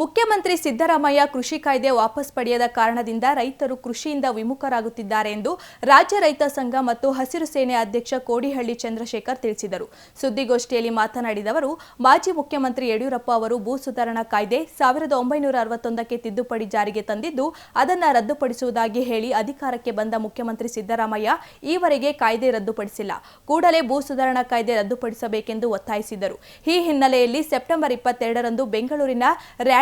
ಮುಖ್ಯಮಂತ್ರಿ ಸಿದ್ದರಾಮಯ್ಯ ಕೃಷಿ ಕಾಯ್ದೆ ವಾಪಸ್ ಪಡೆಯದ ಕಾರಣದಿಂದ ರೈತರು ಕೃಷಿಯಿಂದ ವಿಮುಖರಾಗುತ್ತಿದ್ದಾರೆ ಎಂದು ರಾಜ್ಯ ರೈತ ಸಂಘ ಮತ್ತು ಹಸಿರು ಸೇನೆ ಅಧ್ಯಕ್ಷ ಕೋಡಿಹಳ್ಳಿ ಚಂದ್ರಶೇಖರ್ ತಿಳಿಸಿದರು. ಸುದ್ದಿಗೋಷ್ಠಿಯಲ್ಲಿ ಮಾತನಾಡಿದ ಅವರು, ಮಾಜಿ ಮುಖ್ಯಮಂತ್ರಿ ಯಡಿಯೂರಪ್ಪ ಅವರು ಭೂ ಸುಧಾರಣಾ ಕಾಯ್ದೆ ಸಾವಿರದ ಒಂಬೈನೂರ ಅರವತ್ತೊಂದಕ್ಕೆ ತಿದ್ದುಪಡಿ ಜಾರಿಗೆ ತಂದಿದ್ದು, ಅದನ್ನು ರದ್ದುಪಡಿಸುವುದಾಗಿ ಹೇಳಿ ಅಧಿಕಾರಕ್ಕೆ ಬಂದ ಮುಖ್ಯಮಂತ್ರಿ ಸಿದ್ದರಾಮಯ್ಯ ಈವರೆಗೆ ಕಾಯ್ದೆ ರದ್ದುಪಡಿಸಿಲ್ಲ. ಕೂಡಲೇ ಭೂ ಸುಧಾರಣಾ ಕಾಯ್ದೆ ರದ್ದುಪಡಿಸಬೇಕೆಂದು ಒತ್ತಾಯಿಸಿದರು. ಈ ಹಿನ್ನೆಲೆಯಲ್ಲಿ ಸೆಪ್ಟೆಂಬರ್ ಇಪ್ಪತ್ತೆರಡರಂದು ಬೆಂಗಳೂರಿನ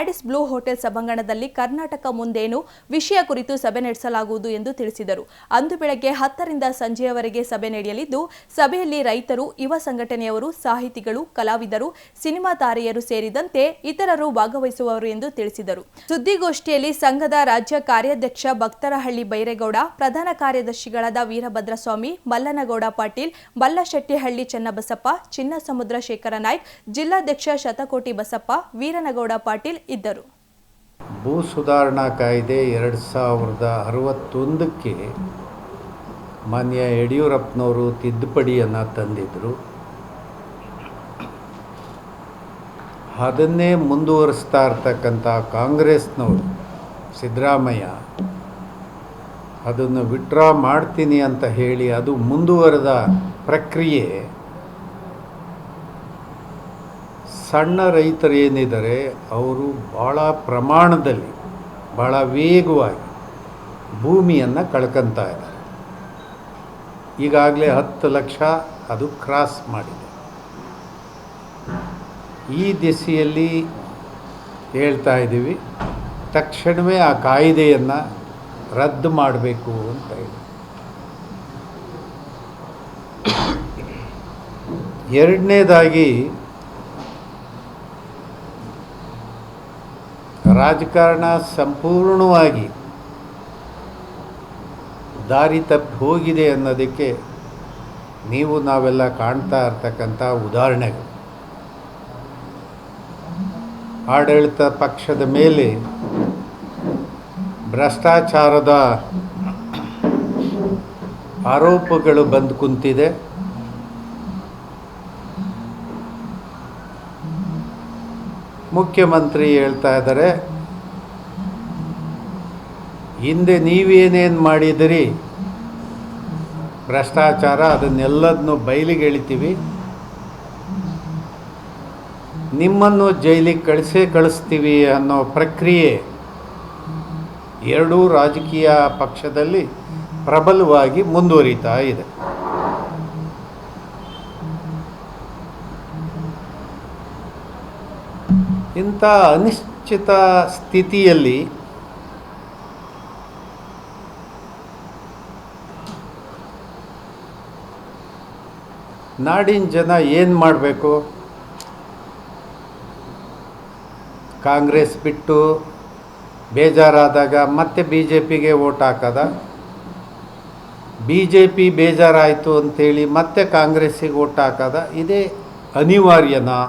ರ್ಯಾಡಿಸ್ ಬ್ಲೂ ಹೋಟೆಲ್ ಸಭಾಂಗಣದಲ್ಲಿ ಕರ್ನಾಟಕ ಮುಂದೇನು ವಿಷಯ ಕುರಿತು ಸಭೆ ನಡೆಸಲಾಗುವುದು ಎಂದು ತಿಳಿಸಿದರು. ಅಂದು ಬೆಳಗ್ಗೆ ಹತ್ತರಿಂದ ಸಂಜೆಯವರೆಗೆ ಸಭೆ ನಡೆಯಲಿದ್ದು, ಸಭೆಯಲ್ಲಿ ರೈತರು, ಯುವ ಸಂಘಟನೆಯವರು, ಸಾಹಿತಿಗಳು, ಕಲಾವಿದರು, ಸಿನಿಮಾ ತಾರೆಯರು ಸೇರಿದಂತೆ ಇತರರು ಭಾಗವಹಿಸುವವರು ಎಂದು ತಿಳಿಸಿದರು. ಸುದ್ದಿಗೋಷ್ಠಿಯಲ್ಲಿ ಸಂಘದ ರಾಜ್ಯ ಕಾರ್ಯಾಧ್ಯಕ್ಷ ಭಕ್ತರಹಳ್ಳಿ ಬೈರೇಗೌಡ, ಪ್ರಧಾನ ಕಾರ್ಯದರ್ಶಿಗಳಾದ ವೀರಭದ್ರಸ್ವಾಮಿ, ಮಲ್ಲನಗೌಡ ಪಾಟೀಲ್, ಬಲ್ಲಶೆಟ್ಟಿಹಳ್ಳಿ ಚನ್ನಬಸಪ್ಪ, ಚಿನ್ನಸಮುದ್ರ ಶೇಖರ ನಾಯ್ಕ್, ಜಿಲ್ಲಾಧ್ಯಕ್ಷ ಶತಕೋಟಿ ಬಸಪ್ಪ, ವೀರನಗೌಡ ಪಾಟೀಲ್ ಇದ್ದರು. ಭೂ ಸುಧಾರಣಾ ಕಾಯ್ದೆ ಎರಡು ಸಾವಿರದ ಅರವತ್ತೊಂದಕ್ಕೆ ಮಾನ್ಯ ಯಡಿಯೂರಪ್ಪನವರು ತಿದ್ದುಪಡಿಯನ್ನು ತಂದಿದ್ದರು ಅದನ್ನೇ ಮುಂದುವರಿಸ್ತಾ ಇರ್ತಕ್ಕಂಥ ಕಾಂಗ್ರೆಸ್ನವರು ಸಿದ್ದರಾಮಯ್ಯ, ಅದನ್ನು ವಿಡ್ರಾ ಮಾಡ್ತೀನಿ ಅಂತ ಹೇಳಿ ಅದು ಮುಂದುವರೆದ ಪ್ರಕ್ರಿಯೆ ಸಣ್ಣ ರೈತರು ಏನಿದ್ದಾರೆ, ಅವರು ಭಾಳ ಪ್ರಮಾಣದಲ್ಲಿ ಭಾಳ ವೇಗವಾಗಿ ಭೂಮಿಯನ್ನು ಕಳ್ಕೊಂತ ಇದ್ದಾರೆ. ಈಗಾಗಲೇ ಹತ್ತು ಲಕ್ಷ ಅದು ಕ್ರಾಸ್ ಮಾಡಿದೆ. ಈ ದಿಸೆಯಲ್ಲಿ ಹೇಳ್ತಾ ಇದ್ದೀವಿ, ತಕ್ಷಣವೇ ಆ ಕಾಯಿದೆಯನ್ನು ರದ್ದು ಮಾಡಬೇಕು ಅಂತ ಹೇಳಿ. ಎರಡನೇದಾಗಿ ರಾಜಕಾರಣ ಸಂಪೂರ್ಣವಾಗಿ ದಾರಿ ತಪ್ಪಿ ಹೋಗಿದೆ ಅನ್ನೋದಕ್ಕೆ ನೀವು ನಾವೆಲ್ಲ ಕಾಣ್ತಾ ಇರ್ತಕ್ಕಂಥ ಉದಾಹರಣೆಗಳು. ಆಡಳಿತ ಪಕ್ಷದ ಮೇಲೆ ಭ್ರಷ್ಟಾಚಾರದ ಆರೋಪಗಳು ಬಂದು ಕುಂತಿದೆ. ಮುಖ್ಯಮಂತ್ರಿ ಹೇಳ್ತಾ ಇದ್ದಾರೆ, ಹಿಂದೆ ನೀವೇನೇನು ಮಾಡಿದಿರಿ ಭ್ರಷ್ಟಾಚಾರ ಅದನ್ನೆಲ್ಲದನ್ನು ಬಯಲಿಗೆ ಎಳಿತೀವಿ. ನಿಮ್ಮನ್ನು ಜೈಲಿಗೆ ಕಳಿಸೇ ಕಳಿಸ್ತೀವಿ ಅನ್ನೋ ಪ್ರಕ್ರಿಯೆ ಎರಡೂ ರಾಜಕೀಯ ಪಕ್ಷದಲ್ಲಿ ಪ್ರಬಲವಾಗಿ ಮುಂದುವರಿತಾ ಇದೆ. ಇಂಥ ಅನಿಶ್ಚಿತ ಸ್ಥಿತಿಯಲ್ಲಿ ನಾಡಿನ ಜನ ಏನು ಮಾಡಬೇಕು? ಕಾಂಗ್ರೆಸ್ ಬಿಟ್ಟು ಬೇಜಾರಾದಾಗ ಮತ್ತೆ ಬಿ ಜೆ ಪಿಗೆ ಓಟ್ ಹಾಕದ? ಬಿ ಜೆ ಪಿ ಬೇಜಾರಾಯಿತು ಅಂಥೇಳಿ ಮತ್ತೆ ಕಾಂಗ್ರೆಸ್ಸಿಗೆ ಓಟ್ ಹಾಕದ? ಇದೇ ಅನಿವಾರ್ಯನಾ?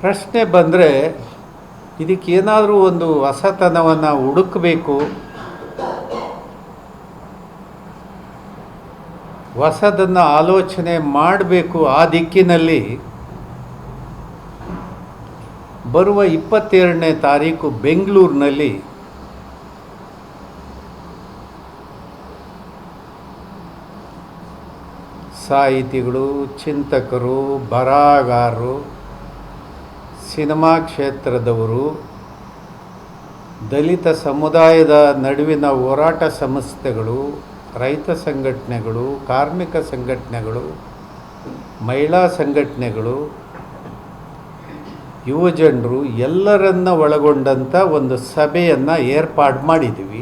ಪ್ರಶ್ನೆ ಬಂದರೆ ಇದಕ್ಕೇನಾದರೂ ಒಂದು ಹೊಸತನವನ್ನು ಹುಡುಕಬೇಕು? ಹೊಸದನ್ನು ಆಲೋಚನೆ ಮಾಡಬೇಕು ಆ ದಿಕ್ಕಿನಲ್ಲಿ ಬರುವ ಇಪ್ಪತ್ತೆರಡನೇ ತಾರೀಕು ಬೆಂಗಳೂರಿನಲ್ಲಿ ಸಾಹಿತಿಗಳು, ಚಿಂತಕರು, ಬರಹಗಾರರು ಸಿನಿಮಾ ಕ್ಷೇತ್ರದವರು ದಲಿತ ಸಮುದಾಯದ ನಡುವಿನ ಹೋರಾಟ ಸಂಸ್ಥೆಗಳು, ರೈತ ಸಂಘಟನೆಗಳು, ಕಾರ್ಮಿಕ ಸಂಘಟನೆಗಳು, ಮಹಿಳಾ ಸಂಘಟನೆಗಳು ಯುವಜನರು ಎಲ್ಲರನ್ನ ಒಳಗೊಂಡಂಥ ಒಂದು ಸಭೆಯನ್ನು ಏರ್ಪಾಡು ಮಾಡಿದ್ದೀವಿ